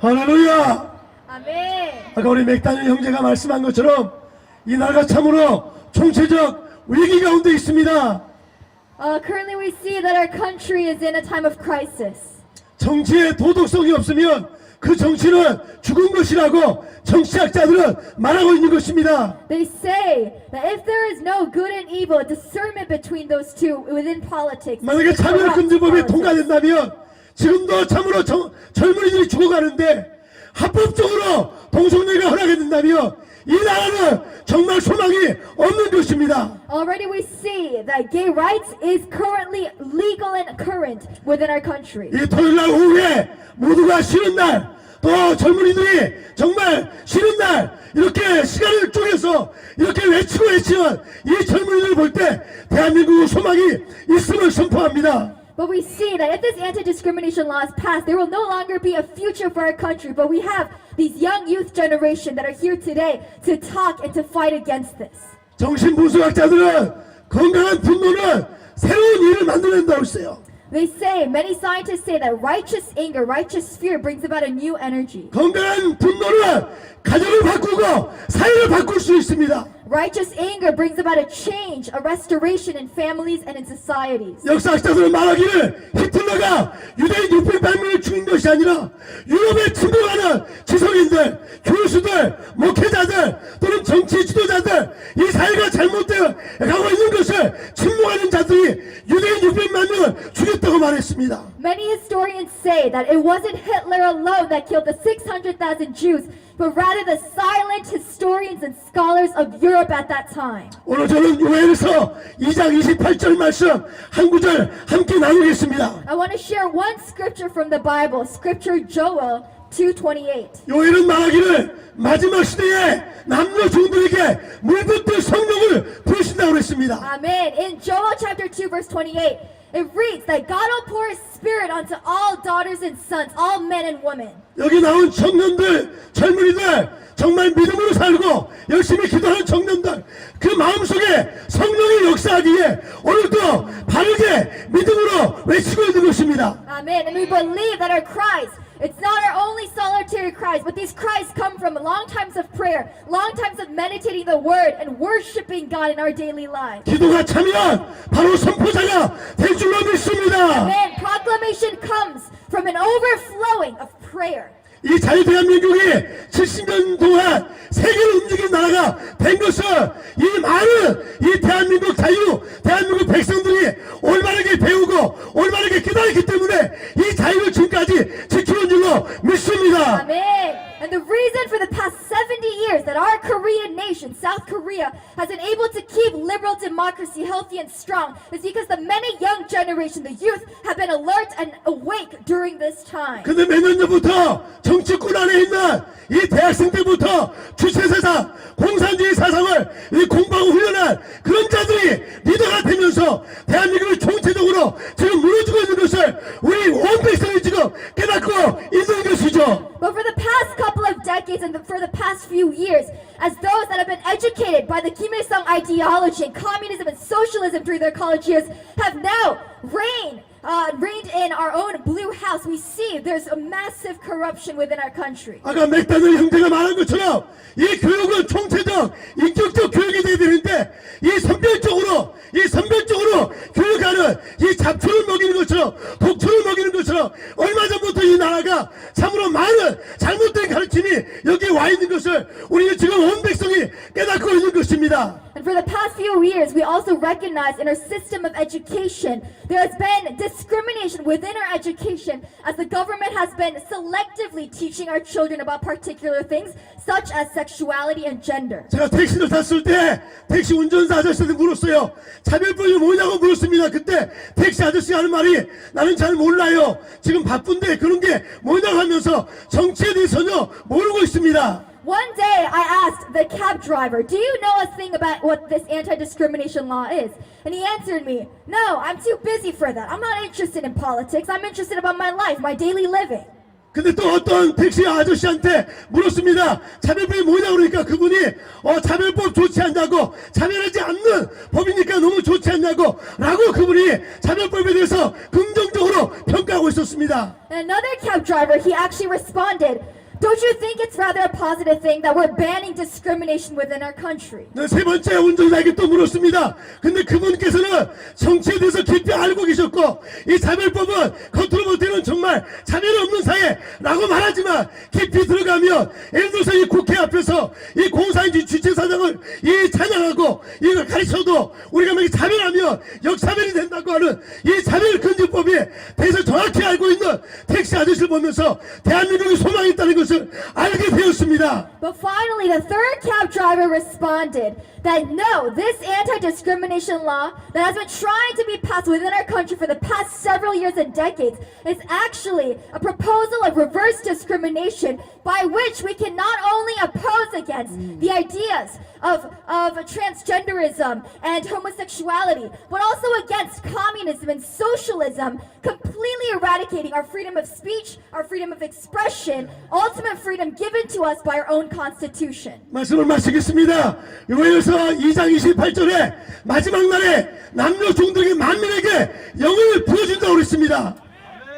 할렐루야! 아멘. 아까 우리 맥다니 형제가 말씀한 것처럼 이 나라가 참으로 총체적 위기 가운데 있습니다. Uh, currently, we see that our country is in a time of crisis. 정치에 도덕성이 없으면 그 정치는 죽은 것이라고 정치학자들은 말하고 있는 것입니다. They say that if there is no good and evil, discernment between those two within politics. 만약에 차별 금지법이. 통과된다면 지금도 참으로 정- 젊은이들이 죽어가는데 합법적으로 동성애가 허락된다면 이 나라는 정말 소망이 없는 것입니다. Already we see that gay rights is currently legal and current within our country. 이 토요일 날 오후에 모두가 쉬는 날, 또 젊은이들이 정말 쉬는 날, 이렇게 시간을 쪼개서 이렇게 외치고 외치는 이 젊은이들을 볼때 대한민국 소망이 있음을 선포합니다. But we see that if this anti-discrimination law is passed, there will no longer be a future for our country. But we have these young youth generation that are here today to talk and to fight against this. 정신분석학자들은 건강한 분노는 새로운 일을 만들어낸다고 했어요. They say, many scientists say that righteous anger, righteous fear brings about a new energy. 건강한 분노는 가정을 바꾸고 사회를 바꿀 수 있습니다. Righteous anger brings about a change, a restoration in families and in societies. 역사학자들은 말하기를 히틀러가 유대인 600만명을 죽인 것이 아니라 유럽에 침공하는 지성인들, 교수들, 목회자들 또는 정치 지도자들 이 사회가 잘못되어 가고 있는 것을 침묵하는 자들이 유대인 600만 명을 죽였다고 말했습니다. Many historians say that it wasn't Hitler alone that killed the 600,000 Jews, but rather the silent historians and scholars of Europe at that time. 오늘 저는 요엘서 2장 28절 말씀 한 구절 함께 나누겠습니다. I want to share one scripture from the Bible, scripture Joel 2:28. 요엘은 말하기를 마지막 시대에 남녀 종들에게 물붓듯 성령을 부으신다고 그랬습니다. Amen. In Joel chapter 2 verse 28, It reads that God will pour his spirit onto all daughters and sons, all men and women. 여기 나온 청년들, 젊은이들, 정말 믿음으로 살고 열심히 기도하는 청년들, 그 마음속에 성령이 역사하기에 오늘도 바르게 믿음으로 외치고 있는 것입니다. Amen. And we believe that our cries, it's not our only solitary cries, but these cries come from long times of prayer, long times of meditating the word and worshiping God in our daily lives. 기도가 차면 바로 선포자가 될 줄로 믿습니다. Amen. Proclamation comes from an overflowing of prayer. 이 자유 대한민국이 70년 동안 세계를 움직인 나라가 된 것은 이 많은 이 대한민국 자유, 대한민국 백성들이 올바르게 배우고 올바르게 깨달았기 때문에 이 자유를 지금까지 지켜온 줄로 믿습니다. Amen. And the reason for the past 70 years that our Korean nation, South Korea, has been able to keep liberal democracy healthy and strong is because the many young generation, the youth, have been alert and awake during this time. 근데 몇 년 전부터 정치권 안에 있는 이 대학생 때부터 주체사상, 공산주의 사상을 이 공부하고 훈련한 그런 자들이 리더가 되면서 대한민국을 총체적으로 지금 무너지고 있는 것을 우리 온 백성이 지금 깨닫고 있는 것이죠. But for the past couple of decades and for the past few years, as those that have been educated by the Kim Il sung ideology communism and socialism during their college years have now reigned, uh, reigned in our own blue house, we see there's a massive corruption within our country. 아까 맥다들 형제가 말한 것처럼 이 교육은 총체적, 인격적 교육이 돼야 되는데 이 선별적으로, 이 선별적으로 교육하는 이 잡초를 먹이는 것처럼 독초를 먹이는 것처럼 얼마 전부터 이 나라가 참으로 많은 잘못된 가르침이 여기에 와 있는 것을 우리는 지금 온 백성 이 깨닫고 있는 것입니다. And for the past few years, we also recognize in our system of education, there has been discrimination within our education as the government has been selectively teaching our children about particular things, such as sexuality and gender. 제가 택시를 탔을 때 택시 운전사 아저씨한테 물었어요. 차별법이 뭐냐고 물었습니다. 그때 택시 아저씨가 하는 말이 나는 잘 몰라요. 지금 바쁜데 그런 게 뭐냐고 하면서 정치에 대해 전혀 모르고 있습니다. One day I asked the cab driver, Do you know a thing about what this anti discrimination law is? And he answered me, No, I'm too busy for that. I'm not interested in politics. I'm interested about my life, my daily living. 근데 또 어떤 택시 아저씨한테 물었습니다. 차별법이 뭐냐 그러니까 그분이 어 차별법 좋지 않냐고 차별하지 않는 법이니까 너무 좋지 않냐고 라고 그분이 차별법에 대해서 긍정적으로 평가하고 있었습니다. And another cab driver, he actually responded, Don't you think it's rather a positive thing that we're banning discrimination within our country? 네, 세 번째 운전자에게 또 물었습니다. 근데 그분께서는 정치에 대해서 깊이 알고 계셨고 이 차별법은 겉으로 볼 때는 정말 차별 없는 사회라고 말하지만 깊이 들어가면 예를 들어서 이 국회 앞에서 이 공사인지 주최사장을 이 찬양하고 이걸 가르쳐도 우리가 만약 차별하면 역차별이 된다고 하는 이 I've respect responded that no, this anti discrimination law that has been trying to be passed within our country for the past several years and decades is actually a proposal of reverse discrimination by which we can not only oppose against the ideas of, of transgenderism and homosexuality, but also against communism and socialism, completely eradicating our freedom of speech, our freedom of expression, ultimate freedom given to us by our own constitution. 말씀을 마치겠습니다. 요에서 2장 28절에 마지막 날에 남녀 종들에게 만민에게 영을 부어준다고 그랬습니다.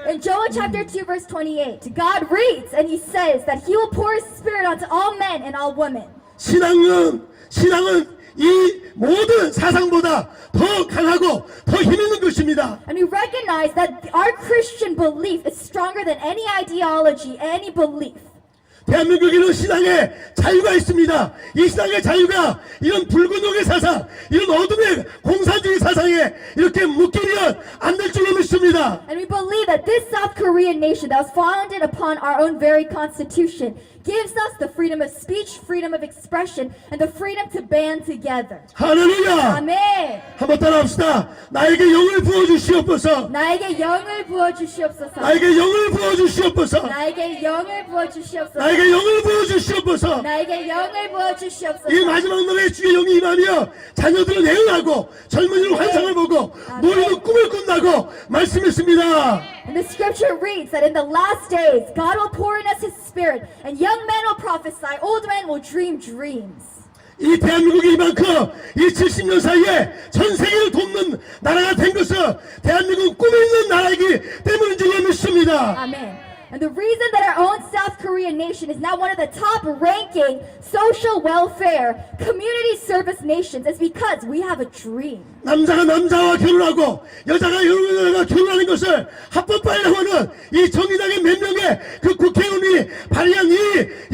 In Joel chapter 2, verse 28, God reads and he says that he will pour his spirit onto all men and all women. 신앙은 신앙은 이 모든 사상보다 더 강하고 더 힘있는 것입니다. And we recognize that our Christian belief is stronger than any ideology, any belief. 대한민국에는 신앙의 자유가 있습니다. 이 신앙의 자유가 이런 붉은옥의 사상, 이런 어둠의 공산주의 사상에 이렇게 묶이면 안 될 줄로 믿습니다. And we believe that this South Korean nation that was founded upon our own very constitution gives us the freedom of speech, freedom of expression, and the freedom to band together. 할렐루야! Amen. 한번 따라합시다. 나에게 영을 부어주시옵소서. 나에게 영을 부어주시옵소서. 나에게 영을 부어주시옵소서. 나에게 영을 부어주시옵소서. 나에게 영을 부어 주시옵소서. 나에게 영을 부어 주시옵소서. 이 마지막 날에 주의 영이 임하며 자녀들은 애응하고 젊은이는 환상을 보고 노인은 꿈을 꾼다고 말씀했습니다. And the scripture reads that in the last days, God will pour in us His Spirit, and young men will prophesy, old men will dream dreams. 이 대한민국이 이만큼 이 70년 사이에 전 세계를 돕는 나라가 된 것은 대한민국은 꿈이 있는 나라이기 때문인 줄로 믿습니다. Amen. And the reason that our own South Korean nation is now one of the top ranking social welfare community service nations is because we have a dream. 남자가 남자와 결혼하고 여자가 여자가 결혼하는 것을 합법화하려고 하는 이 정의당의 몇 명의 그 국회의원이 발의한 이,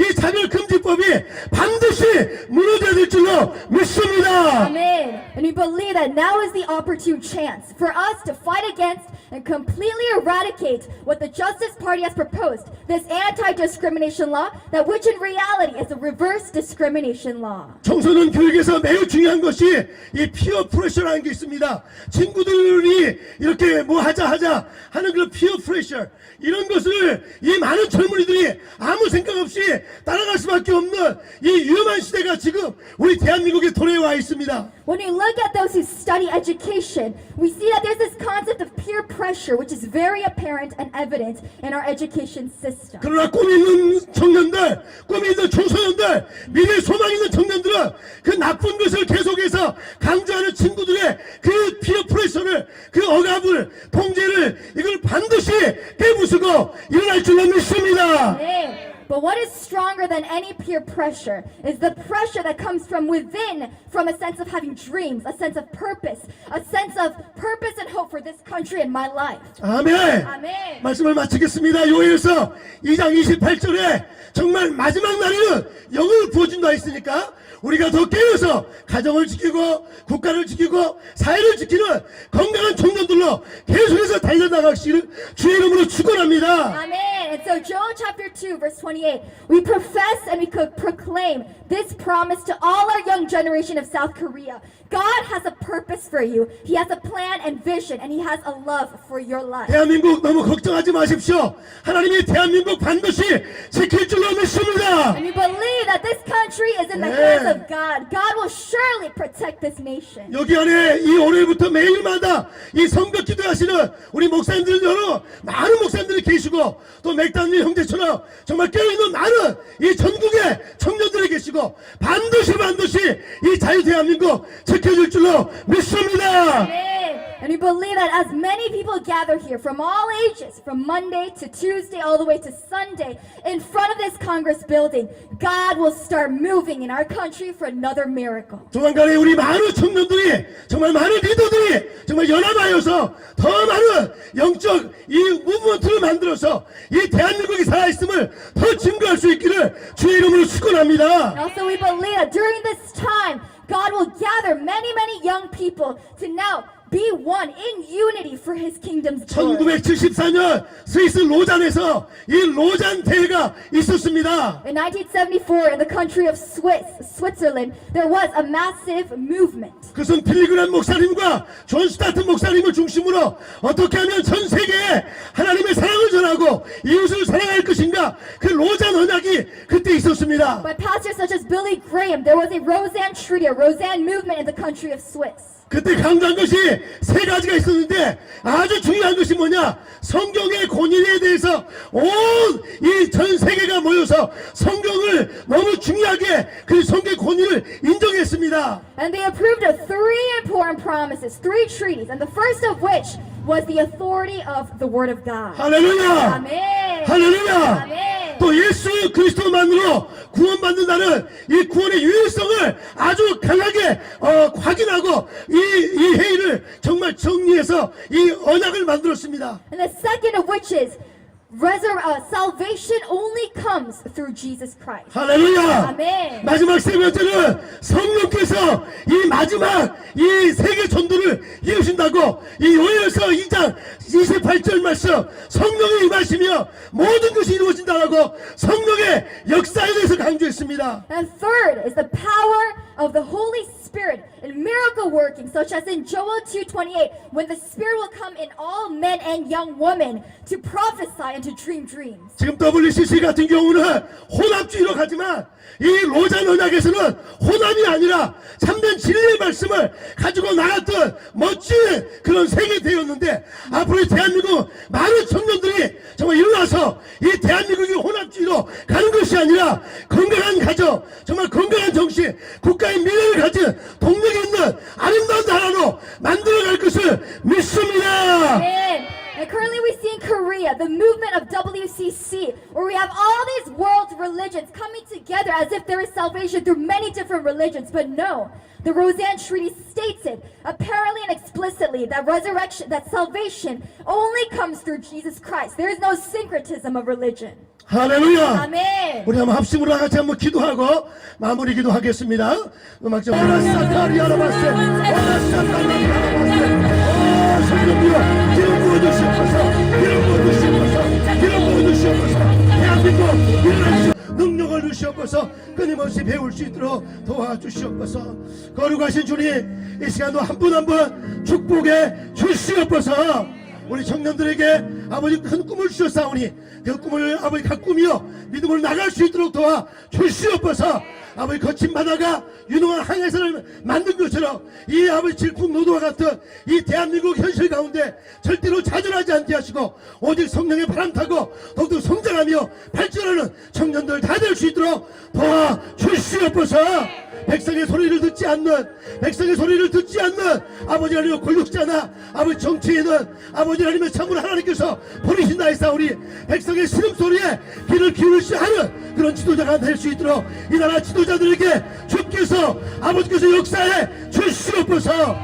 이 차별금지법이 반드시 무너져야 될 줄로 믿습니다. Amen. And we believe that now is the opportune chance for us to fight against and completely eradicate what the Justice Party has proposed this anti discrimination law, that which in reality is a reverse discrimination law. 청소년 교육에서 매우 중요한 것이 이 피어 프레셔라는 게 있습니다. 친구들이 이렇게 뭐 하자 하자 하는 그 피어 프레셔 이런 것을 이 많은 젊은이들이 아무 생각 없이 따라갈 수밖에 없는 이 위험한 시대가 지금 우리 대한민국에 도래와 있습니다. When we look at those who study education, we see that there's this concept of peer pressure, which is very apparent and evident in our education system. 그러나 꿈 있는 청년들, 꿈 있는 청소년들, 미래 소망 있는 청년들은 그 나쁜 것을 계속해서 강조하는 친구들의 그 피어 프레셔를, 그 억압을, 통제를 이걸 반드시 깨부수고 일어날 줄로 믿습니다. Amen. But what is stronger than any peer pressure is the pressure that comes from within, from a sense of having dreams, a sense of purpose, a sense of purpose and hope for this country and my life. 아멘. 아멘. 말씀을 마치겠습니다. 요에서 2장 28절에 정말 마지막 날에는 영을 부어준다 했으니까 우리가 더 깨어서 가정을 지키고 국가를 지키고 사회를 지키는 건강한 청년들로 계속해서 달려나가시기를 주의 이름으로 축원합니다. Amen. And so Joel chapter 2 verse 28, we profess and we proclaim this promise to all our young generation of South Korea. God has a purpose for you. He has a plan and vision and he has a love for your life. 대한민국 너무 걱정하지 마십시오. 하나님이 대한민국 반드시 지킬 줄로 믿습니다. And we believe that this country is in the Yeah. hands of God. God will surely protect this nation. 여기 안에 이 월요일부터 매일마다 이 성벽 기도하시는 우리 목사님들 여러 많은 목사님들이 계시고 또 매, 백단일 형제처럼 정말 깨어있는 많은 이 전국의 청년들이 계시고 반드시 반드시 이 자유 대한민국 지켜 줄 줄로 믿습니다. Amen. And we believe that as many people gather here from all ages, from Monday to Tuesday, all the way to Sunday, in front of this Congress building, God will start moving in our country for another miracle. 조만간에 우리 많은 청년들이 정말 많은 리더들이 정말 연합하여서 더 많은 영적 이 무브먼트를 만들어서 이 대한민국이 살아있음을 더 증거할 수 있기를 주의 이름으로 축원합니다. And also, we believe that during this time, God will gather many, many young people to now be one in unity for His kingdom's glory. 1974년 스위스 로잔에서 이 로잔 대회가 있었습니다. In 1974, in the country of Swiss, Switzerland, there was a massive movement. 그것은 필리그란 목사님과 존 스타튼 목사님을 중심으로 어떻게 하면 전 세계에 하나님의 사랑을 전하고 이웃을 사랑할 것인가 그 로잔 언약이 그때 있었습니다. By pastors such as Billy Graham, there was a Roseanne Treaty, a Roseanne movement in the country of Swiss. 그때 강조한 것이 세 가지가 있었는데 아주 중요한 것이 뭐냐 성경의 권위에 대해서 온 이 전 세계가 모여서 성경을 너무 중요하게 그 성경의 권위를 인정했습니다. And they approved of three important promises, three treaties, and the first of which was the authority of the Word of God. 할렐루야! Amen. 할렐루야! Amen. 또 예수 그리스도만으로 구원받는다는 이 구원의 유일성을 아주 강하게 어, 확인하고 이, 이 회의를 정말 정리해서 이 언약을 만들었습니다. And the second of which is resur- uh, salvation only comes through Jesus Christ. 할렐루야! 아멘. 마지막 세 번째는 성령께서 이 마지막 이 세계 전도를 이루신다고 이 요엘서 2장 28절 말씀 성령이 임하시며 모든 것이 이루어진다라고 성령의 역사에 대해서 강조했습니다. And third is the power of the Holy working, such as in Joel 2:28, when the Spirit will come in all men and young women to prophesy and to dream dreams. 지금 WCC 같은 경우는 혼합주의로 가지만 이 로잔 언약에서는 혼합이 아니라 참된 진리의 말씀을 가지고 나갔던 멋진 그런 세계대회였는데 앞으로 이 대한민국 많은 청년들이 정말 일어나서 이 대한민국이 혼합주의로 가는 것이 아니라 건강한 가정 정말 건강한 정신 국가의 미래를 가진 together as if there is salvation through many different religions. But no, the Roseanne Treaty states it apparently and explicitly that resurrection, that salvation only comes through Jesus Christ. There is no syncretism of religion. 할렐루야. Amen. 우리 한번 합심으로 같이 한번 기도하고 마무리 기도하겠습니다. 음악 좀 오라사카리 알아봤세. 오라사카리 알아봤세. 오, 성령님여, 기름 부어주시옵소서. 기름 부어주시옵소서. 기름 부어주시옵소서. 대한민국 일어나시오. 능력을 주시옵소서. 끊임없이 배울 수 있도록 도와주시옵소서. 거룩하신 주님 이 시간도 한 분 한 분 축복해 주시옵소서 우리 청년들에게 아버지 큰 꿈을 주셨사오니 그 꿈을 아버지 가꾸며 믿음을 나갈 수 있도록 도와 주시옵소서. 아버지 거친 바다가 유능한 항해선을 만든 것처럼 이 아버지 질풍 노도와 같은 이 대한민국 현실 가운데 절대로 좌절하지 않게 하시고 오직 성령의 바람 타고 더욱더 성장하며 발전하는 청년들 다 될 수 있도록 도와 주시옵소서 백성의 소리를 듣지 않는 백성의 소리를 듣지 않는 아버지 하나님 권력자나 아버지 정치인은 아버지 하나님의 참으로 하나님께서 버리신다 했사오니 백성의 신음소리에 귀를 기울시 하는 그런 지도자가 될 수 있도록 이 나라 지도자들에게 주께서 아버지께서 역사에 주시옵소서.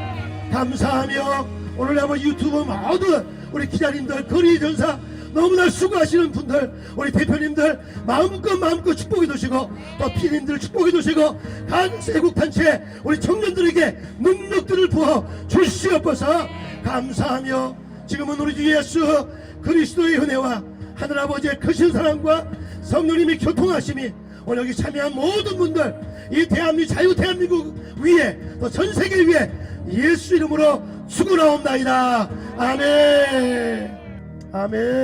감사하며 오늘 아버지 유튜브 모든 우리 기자님들 거리 전사 너무나 수고하시는 분들 우리 대표님들 마음껏 마음껏 축복해 주시고 또 피디님들 축복해 주시고 각 애국단체 우리 청년들에게 능력들을 부어 주시옵소서 감사하며 지금은 우리 주 예수 그리스도의 은혜와 하늘아버지의 크신 사랑과 성령님의 교통하심이 오늘 여기 참여한 모든 분들 이 대한민국 자유 대한민국 위에 또 전 세계 위에 예수 이름으로 축원하옵나이다. 아멘. 아멘